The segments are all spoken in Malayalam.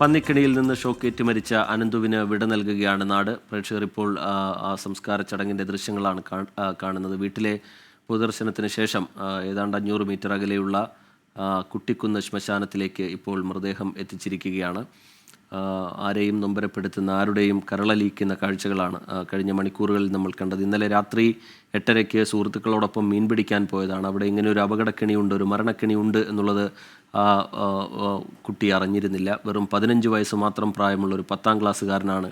പന്നിക്കണിയിൽ നിന്ന് ഷോക്കേറ്റ് മരിച്ച അനന്തുവിന് വിട നൽകുകയാണ് നാട്. പ്രേക്ഷകർ ഇപ്പോൾ ആ, സംസ്കാര ചടങ്ങിന്റെ ദൃശ്യങ്ങളാണ് കാണുന്നത്. വീട്ടിലെ പൊതുദർശനത്തിന് ശേഷം ഏതാണ്ട് അഞ്ഞൂറ് മീറ്റർ അകലെയുള്ള കുട്ടിക്കുന്ന് ശ്മശാനത്തിലേക്ക് ഇപ്പോൾ മൃതദേഹം എത്തിച്ചിരിക്കുകയാണ്. ആരെയും നൊമ്പരപ്പെടുത്തുന്ന ആരുടെയും കരളലിയിക്കുന്ന കാഴ്ചകളാണ് കഴിഞ്ഞ മണിക്കൂറുകളിൽ നമ്മൾ കണ്ടത്. ഇന്നലെ രാത്രി എട്ടരയ്ക്ക് സുഹൃത്തുക്കളോടൊപ്പം മീൻ പിടിക്കാൻ പോയതാണ്. അവിടെ ഇങ്ങനെ ഒരു അപകടക്കെണിയുണ്ട് ഒരു മരണക്കിണിയുണ്ട് എന്നുള്ളത് ആ കുട്ടി അറിഞ്ഞിരുന്നില്ല. വെറും പതിനഞ്ച് വയസ്സ് മാത്രം പ്രായമുള്ള ഒരു പത്താം ക്ലാസ്സുകാരനാണ്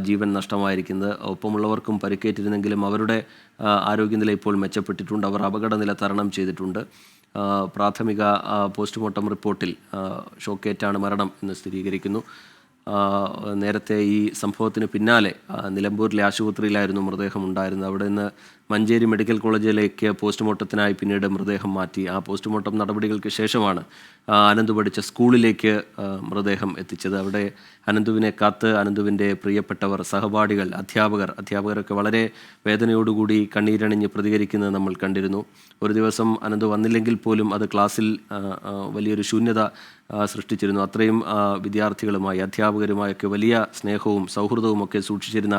ജീവൻ നഷ്ടമായിരിക്കുന്നത്. ഒപ്പമുള്ളവർക്കും പരിക്കേറ്റിരുന്നെങ്കിലും അവരുടെ ആരോഗ്യനില ഇപ്പോൾ മെച്ചപ്പെട്ടിട്ടുണ്ട്. അവർ അപകടനില തരണം ചെയ്തിട്ടുണ്ട്. പ്രാഥമിക പോസ്റ്റ്മോർട്ടം റിപ്പോർട്ടിൽ ഷോക്കേറ്റാണ് മരണം എന്ന് സ്ഥിരീകരിക്കുന്നു. നേരത്തെ ഈ സംഭവത്തിന് പിന്നാലെ നിലമ്പൂരിലെ ആശുപത്രിയിലായിരുന്നു മൃതദേഹം ഉണ്ടായിരുന്നത്. അവിടെ നിന്ന് മഞ്ചേരി മെഡിക്കൽ കോളേജിലേക്ക് പോസ്റ്റ്മോർട്ടത്തിനായി പിന്നീട് മൃതദേഹം മാറ്റി. ആ പോസ്റ്റ്മോർട്ടം നടപടികൾക്ക് ശേഷമാണ് അനന്തു പഠിച്ച സ്കൂളിലേക്ക് മൃതദേഹം എത്തിച്ചത്. അവിടെ അനന്തുവിനെ കാത്ത് അനന്തുവിന്റെ പ്രിയപ്പെട്ടവർ സഹപാഠികൾ അധ്യാപകർ അധ്യാപകരൊക്കെ വളരെ വേദനയോടുകൂടി കണ്ണീരണിഞ്ഞ് പ്രതികരിക്കുന്നത് നമ്മൾ കണ്ടിരുന്നു. ഒരു ദിവസം അനന്തു വന്നില്ലെങ്കിൽ പോലും അത് ക്ലാസ്സിൽ വലിയൊരു ശൂന്യത സൃഷ്ടിച്ചിരുന്നു. അത്രയും വിദ്യാർത്ഥികളുമായി അധ്യാപകരുമായൊക്കെ വലിയ സ്നേഹവും സൗഹൃദവും ഒക്കെ സൂക്ഷിച്ചിരുന്ന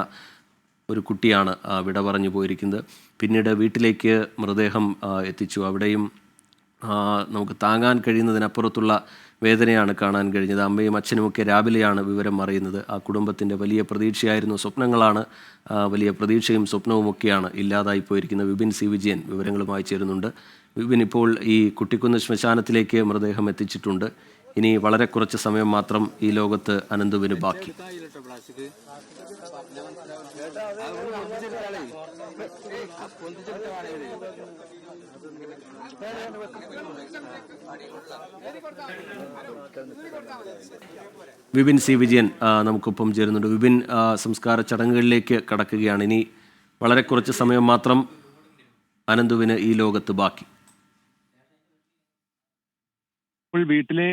ഒരു കുട്ടിയാണ് വിട പറഞ്ഞു പോയിരിക്കുന്നത്. പിന്നീട് വീട്ടിലേക്ക് മൃതദേഹം എത്തിച്ചു. അവിടെയും നമുക്ക് താങ്ങാൻ കഴിയുന്നതിനപ്പുറത്തുള്ള വേദനയാണ് കാണാൻ കഴിഞ്ഞത്. അമ്മയും അച്ഛനുമൊക്കെ രാവിലെയാണ് വിവരം അറിയുന്നത്. ആ കുടുംബത്തിന്റെ വലിയ പ്രതീക്ഷയായിരുന്നു സ്വപ്നങ്ങളാണ്. വലിയ പ്രതീക്ഷയും സ്വപ്നവുമൊക്കെയാണ് ഇല്ലാതായി പോയിരിക്കുന്നത്. വിപിൻ സി. വിജയൻ വിവരങ്ങളുമായി ചേരുന്നുണ്ട്. വിപിൻ ഇപ്പോൾ ഈ കുട്ടിക്കുന്ന് ശ്മശാനത്തിലേക്ക് മൃതദേഹം എത്തിച്ചിട്ടുണ്ട്. ഇനി വളരെ കുറച്ച് സമയം മാത്രം ഈ ലോകത്ത് അനന്തുവിന് ബാക്കി. വിപിൻ സി വിജയൻ നമുക്കൊപ്പം ചേരുന്നുണ്ട്. വിപിൻ സംസ്കാര ചടങ്ങുകളിലേക്ക് കടക്കുകയാണ്. ഇനി വളരെ കുറച്ച് സമയം മാത്രം അനന്തുവിന് ഈ ലോകത്ത് ബാക്കി. ഇപ്പോൾ വീട്ടിലെ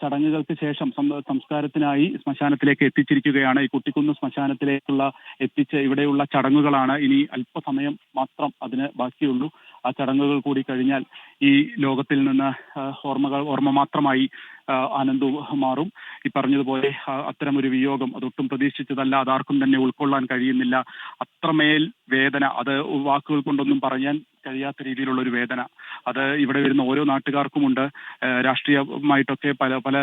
ചടങ്ങുകൾക്ക് ശേഷം സംസ്കാരത്തിനായി ശ്മശാനത്തിലേക്ക് എത്തിച്ചിരിക്കുകയാണ്. ഈ കുട്ടിക്കുന്ന് ശ്മശാനത്തിലേക്കുള്ള എത്തിച്ച് ഇവിടെയുള്ള ചടങ്ങുകളാണ് ഇനി അല്പസമയം മാത്രം അതിന് ബാക്കിയുള്ളൂ. ആ ചടങ്ങുകൾ കൂടി കഴിഞ്ഞാൽ ഈ ലോകത്തിൽ നിന്ന് ഓർമ്മകൾ ഓർമ്മ മാത്രമായി ആനന്ദു മാറും. ഈ പറഞ്ഞതുപോലെ അത്തരം ഒരു വിയോഗം അതൊട്ടും പ്രതീക്ഷിച്ചതല്ല. അതാർക്കും തന്നെ ഉൾക്കൊള്ളാൻ കഴിയുന്നില്ല. അത്രമേൽ വേദന അത് വാക്കുകൾ കൊണ്ടൊന്നും പറയാൻ കഴിയാത്ത രീതിയിലുള്ള ഒരു വേദന. അത് ഇവിടെ വരുന്ന ഓരോ നാട്ടുകാർക്കുമുണ്ട്. രാഷ്ട്രീയമായിട്ടൊക്കെ പല പല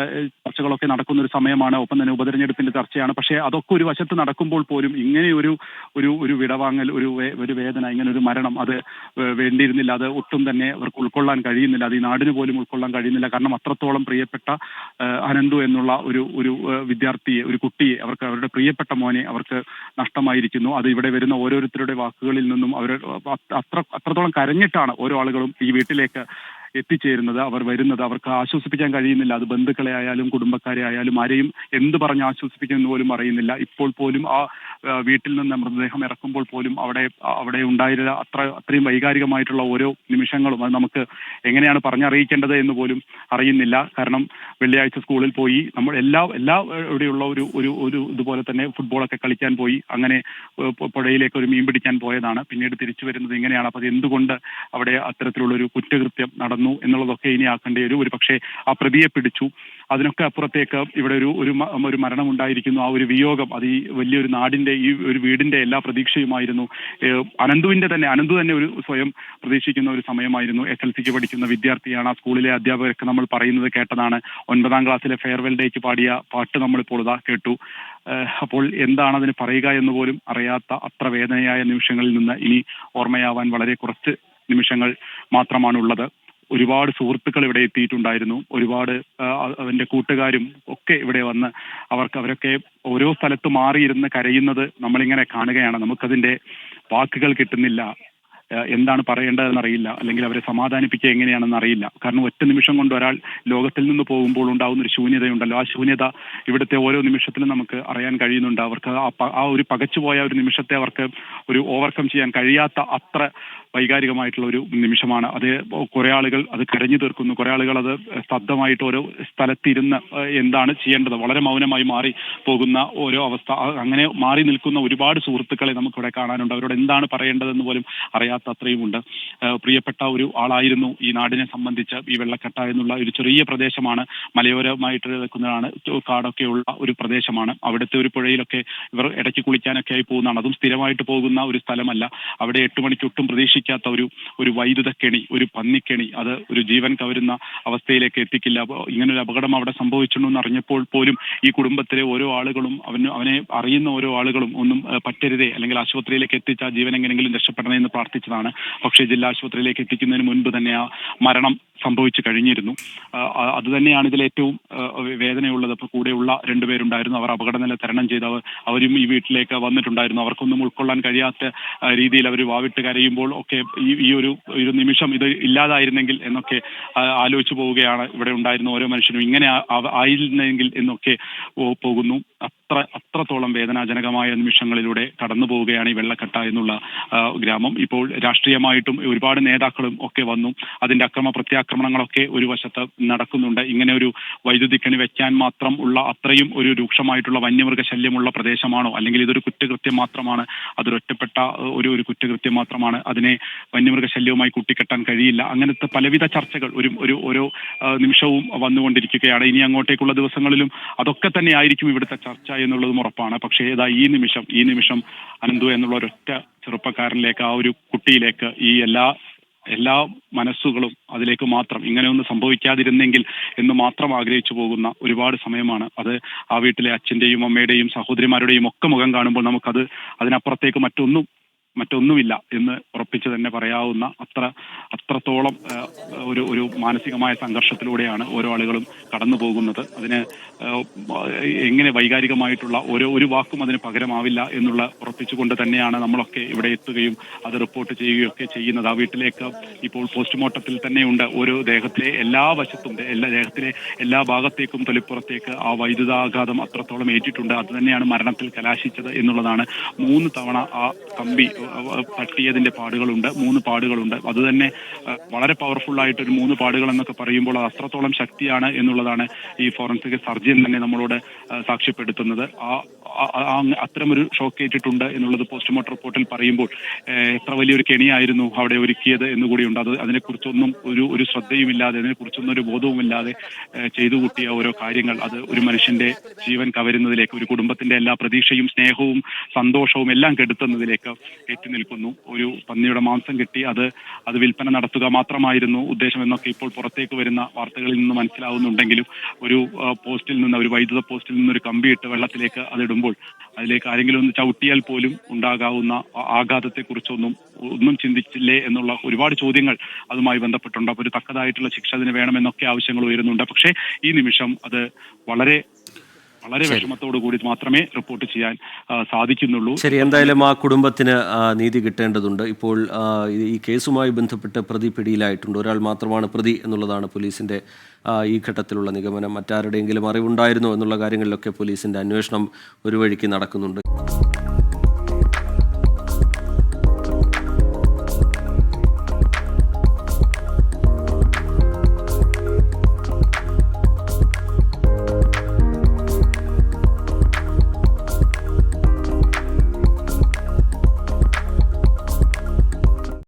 ചർച്ചകളൊക്കെ നടക്കുന്ന ഒരു സമയമാണ്. ഒപ്പം തന്നെ ഉപതെരഞ്ഞെടുപ്പിന്റെ ചർച്ചയാണ്. പക്ഷേ അതൊക്കെ ഒരു വശത്ത് നടക്കുമ്പോൾ പോലും ഇങ്ങനെ ഒരു ഒരു ഒരു വിടവാങ്ങൽ ഒരു ഒരു വേദന ഇങ്ങനെ ഒരു മരണം അത് വേണ്ടിയിരുന്നില്ല. അത് ഒട്ടും തന്നെ അവർക്ക് ഉൾക്കൊള്ളാൻ കഴിയുന്നില്ല. അത് ഈ നാടിന് പോലും ഉൾക്കൊള്ളാൻ കഴിയുന്നില്ല. കാരണം അത്രത്തോളം പ്രിയപ്പെട്ട അനന്തു എന്നുള്ള ഒരു ഒരു വിദ്യാർത്ഥിയെ ഒരു കുട്ടിയെ അവർക്ക് അവരുടെ പ്രിയപ്പെട്ട മോനെ അവർക്ക് നഷ്ടമായിരിക്കുന്നു. അത് ഇവിടെ വരുന്ന ഓരോരുത്തരുടെ വാക്കുകളിൽ നിന്നും അവർ അത്ര അത്രത്തോളം കരഞ്ഞിട്ടാണ് ഓരോ ആളുകളും ഈ വീട്ടിലേക്ക് എത്തിച്ചേരുന്നത്. അവർ വരുന്നത് അവർക്ക് ആശ്വസിപ്പിക്കാൻ കഴിയുന്നില്ല. അത് ബന്ധുക്കളെ ആയാലും കുടുംബക്കാരെ ആയാലും ആരെയും എന്ത് പറഞ്ഞ് ആശ്വസിപ്പിക്കുമെന്ന് പോലും അറിയുന്നില്ല. ഇപ്പോൾ പോലും ആ, വീട്ടിൽ നിന്ന് മൃതദേഹം ഇറക്കുമ്പോൾ പോലും അവിടെ അവിടെ ഉണ്ടായിരുന്ന അത്ര അത്രയും വൈകാരികമായിട്ടുള്ള ഓരോ നിമിഷങ്ങളും അത് നമുക്ക് എങ്ങനെയാണ് പറഞ്ഞറിയിക്കേണ്ടത് എന്ന് പോലും അറിയുന്നില്ല. കാരണം വെള്ളിയാഴ്ച സ്കൂളിൽ പോയി നമ്മൾ എല്ലാ എല്ലാ ഇവിടെയുള്ള ഒരു ഒരു ഒരു ഇതുപോലെ തന്നെ ഫുട്ബോളൊക്കെ കളിക്കാൻ പോയി. അങ്ങനെ പുഴയിലേക്ക് ഒരു മീൻ പിടിക്കാൻ പോയതാണ്. പിന്നീട് തിരിച്ചു വരുന്നത് ഇങ്ങനെയാണ് അത് എന്തുകൊണ്ട് അവിടെ അത്തരത്തിലുള്ള ഒരു കുറ്റകൃത്യം നടന്നു എന്നുള്ളതൊക്കെ ഇനി ആക്കേണ്ടി വരും ഒരു പക്ഷേ ആ പ്രതിയെ പിടിച്ചു. അതിനൊക്കെ അപ്പുറത്തേക്ക് ഇവിടെ ഒരു ഒരു ഒരു മരണം ഉണ്ടായിരിക്കുന്നു. ആ ഒരു വിയോഗം അത് ഈ വലിയൊരു നാടിന്റെ ഈ ഒരു വീടിന്റെ എല്ലാ പ്രതീക്ഷയുമായിരുന്നു. അനന്തുവിന്റെ തന്നെ അനന്തു തന്നെ ഒരു സ്വയം പ്രതീക്ഷിക്കുന്ന ഒരു സമയമായിരുന്നു. എസ് എൽ സിക്ക് പഠിക്കുന്ന വിദ്യാർത്ഥിയാണ്. ആ സ്കൂളിലെ അധ്യാപകരൊക്കെ നമ്മൾ പറയുന്നത് കേട്ടതാണ്. ഒൻപതാം ക്ലാസ്സിലെ ഫെയർവെൽ ഡേക്ക് പാടിയ പാട്ട് നമ്മളിപ്പോൾ ഇതാ കേട്ടു. അപ്പോൾ എന്താണ് അതിന് പറയുക എന്ന് പോലും അറിയാത്ത അത്ര വേദനയായ നിമിഷങ്ങളിൽ നിന്ന് ഇനി ഓർമ്മയാവാൻ വളരെ കുറച്ച് നിമിഷങ്ങൾ മാത്രമാണുള്ളത്. ഒരുപാട് സുഹൃത്തുക്കൾ ഇവിടെ എത്തിയിട്ടുണ്ടായിരുന്നു. ഒരുപാട് അവന്റെ കൂട്ടുകാരും ഒക്കെ ഇവിടെ വന്ന് അവർക്ക് അവരൊക്കെ ഓരോ സ്ഥലത്ത് മാറിയിരുന്ന് കരയുന്നത് നമ്മളിങ്ങനെ കാണുകയാണ്. നമുക്കതിന്റെ വാക്കുകൾ കിട്ടുന്നില്ല. എന്താണ് പറയേണ്ടതെന്ന് അറിയില്ല അല്ലെങ്കിൽ അവരെ സമാധാനിപ്പിക്കുക എങ്ങനെയാണെന്ന് അറിയില്ല. കാരണം ഒറ്റ നിമിഷം കൊണ്ട് ഒരാൾ ലോകത്തിൽ നിന്ന് പോകുമ്പോൾ ഉണ്ടാകുന്ന ഒരു ശൂന്യതയുണ്ടല്ലോ. ആ ശൂന്യത ഇവിടുത്തെ ഓരോ നിമിഷത്തിലും നമുക്ക് അറിയാൻ കഴിയുന്നുണ്ട്. അവർക്ക് ആ ഒരു പകച്ചുപോയ ഒരു നിമിഷത്തെ അവർക്ക് ഒരു ഓവർകം ചെയ്യാൻ കഴിയാത്ത അത്ര വൈകാരികമായിട്ടുള്ള ഒരു നിമിഷമാണ്. അത് കുറെ ആളുകൾ അത് കരഞ്ഞു തീർക്കുന്നു. കുറെ ആളുകൾ അത് സ്തബ്ധമായിട്ട് ഓരോ സ്ഥലത്തിരുന്ന് എന്താണ് ചെയ്യേണ്ടത്? വളരെ മൗനമായി മാറി പോകുന്ന ഓരോ അവസ്ഥ. അങ്ങനെ മാറി നിൽക്കുന്ന ഒരുപാട് സുഹൃത്തുക്കളെ നമുക്കിവിടെ കാണാനുണ്ട്. അവരോട് എന്താണ് പറയേണ്ടതെന്ന് പോലും അറിയാത്ത അത്രയുമുണ്ട്. പ്രിയപ്പെട്ട ഒരു ആളായിരുന്നു ഈ നാടിനെ സംബന്ധിച്ച് ഈ വെള്ളക്കെട്ട എന്നുള്ള ഒരു ചെറിയ പ്രദേശമാണ്. മലയോരമായിട്ട് നിൽക്കുന്നതാണ്. കാടൊക്കെയുള്ള ഒരു പ്രദേശമാണ്. അവിടുത്തെ ഒരു പുഴയിലൊക്കെ ഇവർ ഇടയ്ക്ക് കുളിക്കാനൊക്കെ ആയി പോകുന്നതാണ്. അതും സ്ഥിരമായിട്ട് പോകുന്ന ഒരു സ്ഥലമല്ല. അവിടെ എട്ട് മണിക്ക് ഒട്ടും പ്രതീക്ഷിക്കാത്ത ഒരു ഒരു വൈദ്യുത കെണി ഒരു പന്നിക്കെണി അത് ഒരു ജീവൻ കവരുന്ന അവസ്ഥയിലേക്ക് എത്തിക്കില്ല. അപ്പൊ ഇങ്ങനെ ഒരു അപകടം അവിടെ സംഭവിച്ചിട്ടുണ്ടെന്ന് അറിഞ്ഞപ്പോൾ പോലും ഈ കുടുംബത്തിലെ ഓരോ ആളുകളും അവന് അവനെ അറിയുന്ന ഓരോ ആളുകളും ഒന്നും പറ്റരുതേ. അല്ലെങ്കിൽ ആശുപത്രിയിലേക്ക് എത്തിച്ച ജീവൻ എങ്ങനെങ്കിലും രക്ഷപ്പെടണേ എന്ന് പ്രാർത്ഥിച്ചതാണ്. പക്ഷേ ജില്ലാ ആശുപത്രിയിലേക്ക് എത്തിക്കുന്നതിന് മുൻപ് തന്നെ ആ മരണം സംഭവിച്ചു കഴിഞ്ഞിരുന്നു. അത് തന്നെയാണ് ഇതിൽ ഏറ്റവും വേദനയുള്ളത്. അപ്പോൾ കൂടെയുള്ള രണ്ടുപേരുണ്ടായിരുന്നു അവർ അപകടനില തരണം ചെയ്ത് അവരും ഈ വീട്ടിലേക്ക് വന്നിട്ടുണ്ടായിരുന്നു. അവർക്കൊന്നും ഉൾക്കൊള്ളാൻ കഴിയാത്ത രീതിയിൽ അവർ വാവിട്ട് കരയുമ്പോൾ ഒക്കെ ഈ ഈ ഒരു ഒരു നിമിഷം ഇത് ഇല്ലാതായിരുന്നെങ്കിൽ എന്നൊക്കെ ആലോചിച്ചു പോവുകയാണ് ഇവിടെ ഉണ്ടായിരുന്ന ഓരോ മനുഷ്യനും ഇങ്ങനെ ആയിരുന്നെങ്കിൽ എന്നൊക്കെ പോകുന്നു. അത്ര അത്രത്തോളം വേദനാജനകമായ നിമിഷങ്ങളിലൂടെ കടന്നു പോവുകയാണ് ഈ വെള്ളക്കെട്ട എന്നുള്ള ഗ്രാമം. ഇപ്പോൾ രാഷ്ട്രീയമായിട്ടും ഒരുപാട് നേതാക്കളും ഒക്കെ വന്നു. അതിന്റെ അക്രമ പ്രത്യാക്രമണങ്ങളൊക്കെ ഒരു വശത്ത് നടക്കുന്നുണ്ട്. ഇങ്ങനെ ഒരു വൈദ്യുതി കണി വെക്കാൻ മാത്രം ഉള്ള അത്രയും ഒരു രൂക്ഷമായിട്ടുള്ള വന്യമൃഗ ശല്യമുള്ള പ്രദേശമാണോ? അല്ലെങ്കിൽ ഇതൊരു കുറ്റകൃത്യം മാത്രമാണ്? അതൊരൊറ്റപ്പെട്ട ഒരു ഒരു കുറ്റകൃത്യം മാത്രമാണ്? അതിനെ വന്യമൃഗ ശല്യവുമായി കൂട്ടിക്കെട്ടാൻ കഴിയില്ല. അങ്ങനത്തെ പലവിധ ചർച്ചകൾ ഒരു ഒരു ഓരോ നിമിഷവും വന്നുകൊണ്ടിരിക്കുകയാണ്. ഇനി അങ്ങോട്ടേക്കുള്ള ദിവസങ്ങളിലും അതൊക്കെ തന്നെ ആയിരിക്കും ഇവിടുത്തെ ചർച്ച എന്നുള്ളതും ഉറപ്പാണ്. പക്ഷേ ഏതാ ഈ നിമിഷം ഈ നിമിഷം അനന്തു എന്നുള്ള ഒരൊറ്റ ചെറുപ്പക്കാരനിലേക്ക് ആ ഒരു കുട്ടിയിലേക്ക് ഈ എല്ലാ എല്ലാ മനസ്സുകളും അതിലേക്ക് മാത്രം ഇങ്ങനെയൊന്നും സംഭവിക്കാതിരുന്നെങ്കിൽ എന്ന് മാത്രം ആഗ്രഹിച്ചു പോകുന്ന ഒരുപാട് സമയമാണ്. അത് ആ വീട്ടിലെ അച്ഛന്റെയും അമ്മയുടെയും സഹോദരിമാരുടെയും ഒക്കെ മുഖം കാണുമ്പോൾ നമുക്കത് അതിനപ്പുറത്തേക്ക് മറ്റൊന്നും മറ്റൊന്നുമില്ല എന്ന് ഉറപ്പിച്ച് തന്നെ പറയാവുന്ന അത്ര അത്രത്തോളം ഒരു ഒരു മാനസികമായ സംഘർഷത്തിലൂടെയാണ് ഓരോ ആളുകളും കടന്നു പോകുന്നത്. അതിന് എങ്ങനെ വൈകാരികമായിട്ടുള്ള ഓരോ ഒരു വാക്കും അതിന് പകരമാവില്ല എന്നുള്ള ഉറപ്പിച്ചുകൊണ്ട് തന്നെയാണ് നമ്മളൊക്കെ ഇവിടെ എത്തുകയും അത് റിപ്പോർട്ട് ചെയ്യുകയും ഒക്കെ ചെയ്യുന്നത്. ആ വീട്ടിലേക്ക് ഇപ്പോൾ പോസ്റ്റ്മോർട്ടത്തിൽ തന്നെയുണ്ട്. ഓരോ ദേഹത്തിലെ എല്ലാ വശത്തും എല്ലാ ദേഹത്തിലെ എല്ലാ ഭാഗത്തേക്കും തൊലിപ്പുറത്തേക്ക് ആ വൈദ്യുതാഘാതം അത്രത്തോളം ഏറ്റിട്ടുണ്ട്. അത് തന്നെയാണ് മരണത്തിൽ കലാശിച്ചത് എന്നുള്ളതാണ് മൂന്ന് തവണ ആ കമ്പി തട്ടിയതിന്റെ പാടുകളുണ്ട്. മൂന്ന് പാടുകളുണ്ട്. അത് തന്നെ വളരെ പവർഫുൾ ആയിട്ട് ഒരു മൂന്ന് പാടുകൾ എന്നൊക്കെ പറയുമ്പോൾ അത് അത്രത്തോളം ശക്തിയാണ് എന്നുള്ളതാണ് ഈ ഫോറൻസിക് സർജൻ തന്നെ നമ്മളോട് സാക്ഷ്യപ്പെടുത്തുന്നത്. ആ അത്തരമൊരു ഷോക്ക് ഏറ്റിട്ടുണ്ട് എന്നുള്ളത് പോസ്റ്റ്മോർട്ടം റിപ്പോർട്ടിൽ പറയുമ്പോൾ എത്ര വലിയൊരു കെണിയായിരുന്നു അവിടെ ഒരുക്കിയത് എന്നുകൂടിയുണ്ട്. അത് അതിനെക്കുറിച്ചൊന്നും ഒരു ഒരു ശ്രദ്ധയുമില്ലാതെ അതിനെക്കുറിച്ചൊന്നും ഒരു ബോധവുമില്ലാതെ ചെയ്തു കൂട്ടിയ ഓരോ കാര്യങ്ങൾ അത് ഒരു മനുഷ്യന്റെ ജീവൻ കവരുന്നതിലേക്ക് ഒരു കുടുംബത്തിന്റെ എല്ലാ പ്രതീക്ഷയും സ്നേഹവും സന്തോഷവും എല്ലാം കെടുത്തുന്നതിലേക്ക് എത്തി നിൽക്കുന്നു ഒരു പന്നിയുടെ മാംസം കിട്ടി അത് അത് വിൽപ്പന നടത്തുക മാത്രമായിരുന്നു ഉദ്ദേശം എന്നൊക്കെ ഇപ്പോൾ പുറത്തേക്ക് വരുന്ന വാർത്തകളിൽ നിന്ന് മനസ്സിലാവുന്നുണ്ടെങ്കിലും ഒരു പോസ്റ്റിൽ നിന്ന് ഒരു വൈദ്യുത പോസ്റ്റിൽ നിന്ന് ഒരു കമ്പിയിട്ട് വെള്ളത്തിലേക്ക് അതിടുമ്പോൾ അതിലേക്ക് ആരെങ്കിലും ഒന്ന് ചവിട്ടിയാൽ പോലും ഉണ്ടാകാവുന്ന ആഘാതത്തെക്കുറിച്ചൊന്നും ഒന്നും ചിന്തിച്ചില്ലേ എന്നുള്ള ഒരുപാട് ചോദ്യങ്ങൾ അതുമായി ബന്ധപ്പെട്ടുണ്ട്. അപ്പോൾ ഒരു തക്കതായിട്ടുള്ള ശിക്ഷ അതിന് വേണമെന്നൊക്കെ ആവശ്യങ്ങൾ ഉയരുന്നുണ്ട്. പക്ഷേ ഈ നിമിഷം അത് വളരെ വളരെ വിഷമത്തോടു കൂടി മാത്രമേ റിപ്പോർട്ട് ചെയ്യാൻ സാധിക്കുന്നുള്ളൂ. ശരി എന്തായാലും ആ കുടുംബത്തിന് നീതി കിട്ടേണ്ടതുണ്ട്. ഇപ്പോൾ ഈ- കേസുമായി ബന്ധപ്പെട്ട് പ്രതി പിടിയിലായിട്ടുണ്ട്. ഒരാൾ മാത്രമാണ് പ്രതി എന്നുള്ളതാണ് പോലീസിന്റെ ഈ ഘട്ടത്തിലുള്ള നിഗമനം. മറ്റാരുടെയെങ്കിലും അറിവുണ്ടായിരുന്നോ എന്നുള്ള കാര്യങ്ങളിലൊക്കെ പോലീസിന്റെ അന്വേഷണം ഒരു വഴിക്ക് നടക്കുന്നുണ്ട്.